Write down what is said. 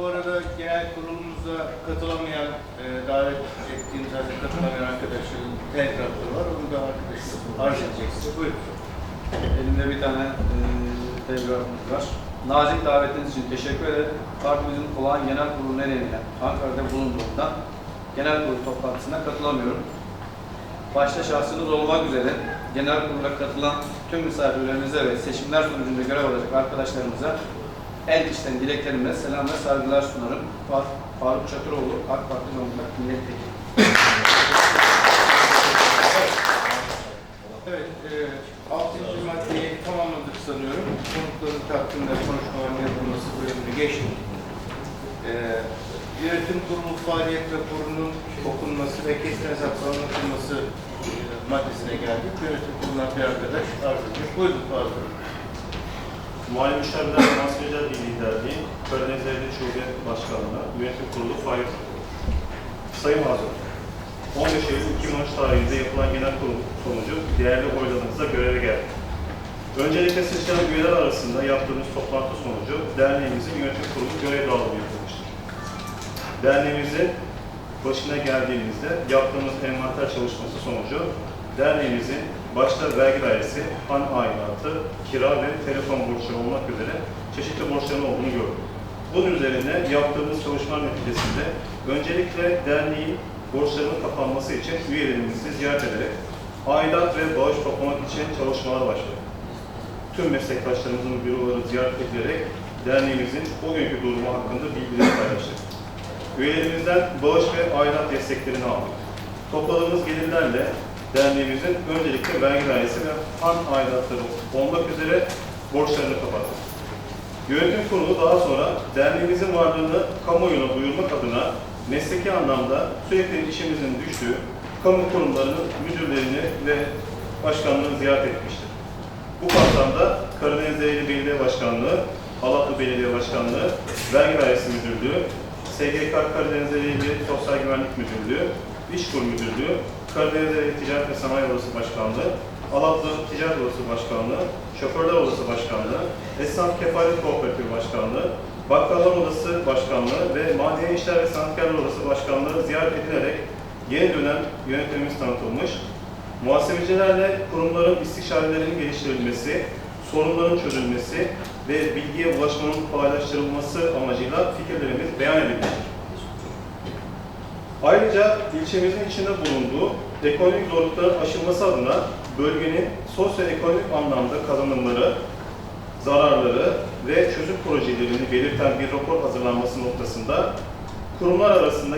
Bu arada genel kurulumuza katılamayan, e, davet ettiğimiz halde katılamayan arkadaşların telgrafları var. Onu da arkadaşlar arz edecek size. Buyurun. Elimde bir tane e, telgrafımız var. Nazik davetiniz için teşekkür ederim. Partimizin olağan genel kurulu nedeniyle Ankara'da bulunduğumdan genel kurulu toplantısına katılamıyorum. Başta şahsınız olmak üzere genel kurula katılan tüm misafirlerimize ve seçimler sonucunda görev alacak arkadaşlarımıza en içten dileklerimle selam ve saygılar sunarım. Fa- Faruk Çakıroğlu, AK Parti Zonguldak Milletvekili. Evet, e, 6. maddeyi tamamladık sanıyorum. Konukların hakkında konuşmaların yapılması bölümünü geçtik. E, yönetim kurulu faaliyet raporunun okunması ve kesin hesapla anlatılması e, maddesine geldik. Yönetim kurulundan bir arkadaş arz ediyor. Buyurun Faruk. Mali Müşavirler Maskeler Birliği Derneği, Karadeniz Şube Başkanlığı, Yönetim Kurulu raporu. Sayın Hazır, 15 Eylül 2013 tarihinde yapılan genel kurul sonucu değerli oylarınızla göreve geldi. Öncelikle seçilen üyeler arasında yaptığımız toplantı sonucu derneğimizin yönetim kurulu görev dağılımı yapılmıştır. Derneğimizin başına geldiğimizde yaptığımız envanter çalışması sonucu derneğimizin başta vergi dairesi, han aidatı, kira ve telefon borçları olmak üzere çeşitli borçların olduğunu gördük. Bunun üzerine yaptığımız çalışmalar neticesinde öncelikle derneğin borçlarının kapanması için üyelerimizi ziyaret ederek aidat ve bağış toplamak için çalışmalar başladık. Tüm meslektaşlarımızın büroları ziyaret edilerek derneğimizin o günkü durumu hakkında bilgileri paylaştık. Üyelerimizden bağış ve aidat desteklerini aldık. Topladığımız gelirlerle derneğimizin öncelikle vergi dairesi ve han aidatları olmak üzere borçlarını kapattık. Yönetim kurulu daha sonra derneğimizin varlığını kamuoyuna duyurmak adına mesleki anlamda sürekli işimizin düştüğü kamu kurumlarının müdürlerini ve başkanlarını ziyaret etmiştir. Bu kapsamda Karadeniz Eylül Belediye Başkanlığı, Alatlı Belediye Başkanlığı, Vergi Dairesi Müdürlüğü, SGK Karadeniz Eylül Sosyal Güvenlik Müdürlüğü, İşkur Müdürlüğü, Karadeniz Eylül Ticaret ve Sanayi Odası Başkanlığı, Alatlı Ticaret Odası Başkanlığı, Şoförler Odası Başkanlığı, Esnaf Kefalet Kooperatifi Başkanlığı, Bakkallar Odası Başkanlığı ve Maliye İşler ve Sanatkarlar Odası Başkanlığı ziyaret edilerek yeni dönem yönetimimiz tanıtılmış, muhasebecilerle kurumların istişarelerinin geliştirilmesi, sorunların çözülmesi ve bilgiye ulaşmanın kolaylaştırılması amacıyla fikirlerimiz beyan edilmiştir. Ayrıca ilçemizin içinde bulunduğu ekonomik zorlukların aşılması adına bölgenin sosyoekonomik anlamda kazanımları, zararları ve çözüm projelerini belirten bir rapor hazırlanması noktasında kurumlar arasında